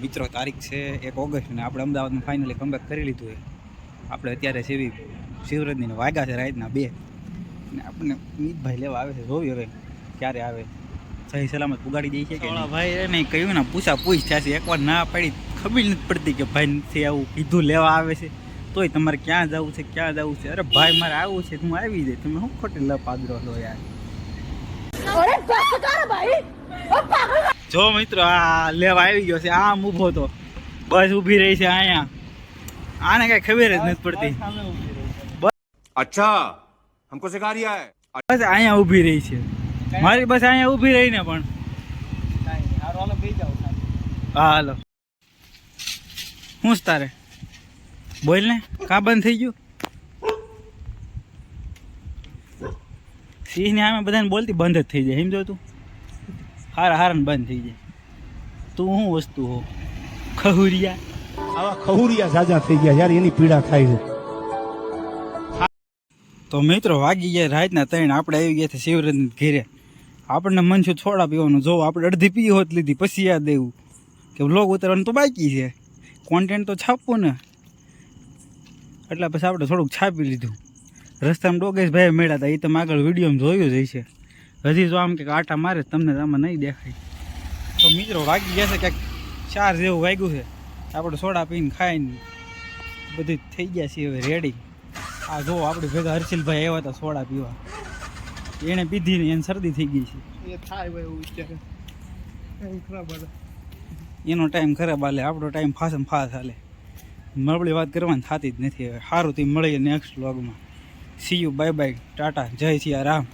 મિત્રો, તારીખ છે એક ઓગસ્ટ ને આપણે અમદાવાદમાં ફાઇનલી કમબેક કરી લીધું હોય આપણે અત્યારે સેવી શિવરાજની વાગ્યા છે રાતના બે. ને આપણને મીતભાઈ લેવા આવે છે જોવી હવે ક્યારે આવે. સહી સલામત પુગાડી દે છે કે ભાઈ એને કહ્યું ને પૂછા પૂછ થયા છે. એકવાર ના પડી, ખબર નથી પડતી કે ભાઈ નથી આવું કીધું લેવા આવે છે. તોય તમારે ક્યાં જવું છે ક્યાં જવું છે? અરે ભાઈ મારે આવવું છે હું આવી જાય તમે હું ખોટી લપ લો યાર? જો મિત્રો આ લેવા આવી ગયો છે આમ ઊભો તો. બસ ઊભી રહી છે અહીંયા. આને કઈ ખબર જ નથી પડતી. અચ્છા હમકો સિખા રહ્યા હે બસ અહીંયા ઊભી રહી છે. મારી બસ અહીંયા રહી ને પણ. હા હાલો. હું તારે? બોલ ને કા બંધ થઈ ગયું? સિંહ ને આમે બધાને બોલતી બંધ જ થઈ જાય સમજો તું? હારા હારા બંધ થઈ જાય. તું શું વસ્તુ હો? ખહુરિયા. આવા ખહુરિયા સાજા થઈ ગયા યાર એની પીડા થાય છે. તો મિત્રો વાગી ગયા રાતના ત્રણ આપણે આવી ગયા છે શિવરાજ ઘેરે. આપણને મન છું થોડા પીવાનું. જો આપણે અડધી પી હોત લીધી પછી યાદ દેવું કે વ્લોગ ઉતરવાનું તો બાકી છે. કોન્ટેન્ટ તો છાપવું ને. એટલે પછી આપણે થોડુંક છાપી લીધું. રસ્તામાં ડોગેશભાઈ મળ્યા હતા એ તમે આગળ વિડીયોમાં જોયું જ હશે. હજી જો આમ કે આટા મારે તમને આમાં નહીં દેખાય. તો મિત્રો વાગી ગયા છે ક્યાંક ચાર જેવું વાગ્યું છે. આપણે સોડા પીને ખાઈને બધું થઈ ગયા છીએ હવે રેડી આ જો આપણે ભેગા હર્ષિલભાઈ આવ્યા હતા સોડા પીવા. એણે પીધી ને એને શરદી થઈ ગઈ છે. એનો ટાઈમ ખરાબ હાલે આપણો ટાઈમ ફાસ ફાસ હાલે. મળબળી વાત કરવાની થતી જ નથી હવે. સારું, તે મળીએ નેક્સ્ટ વ્લોગમાં see you bye bye tata, Jai Siya Ram.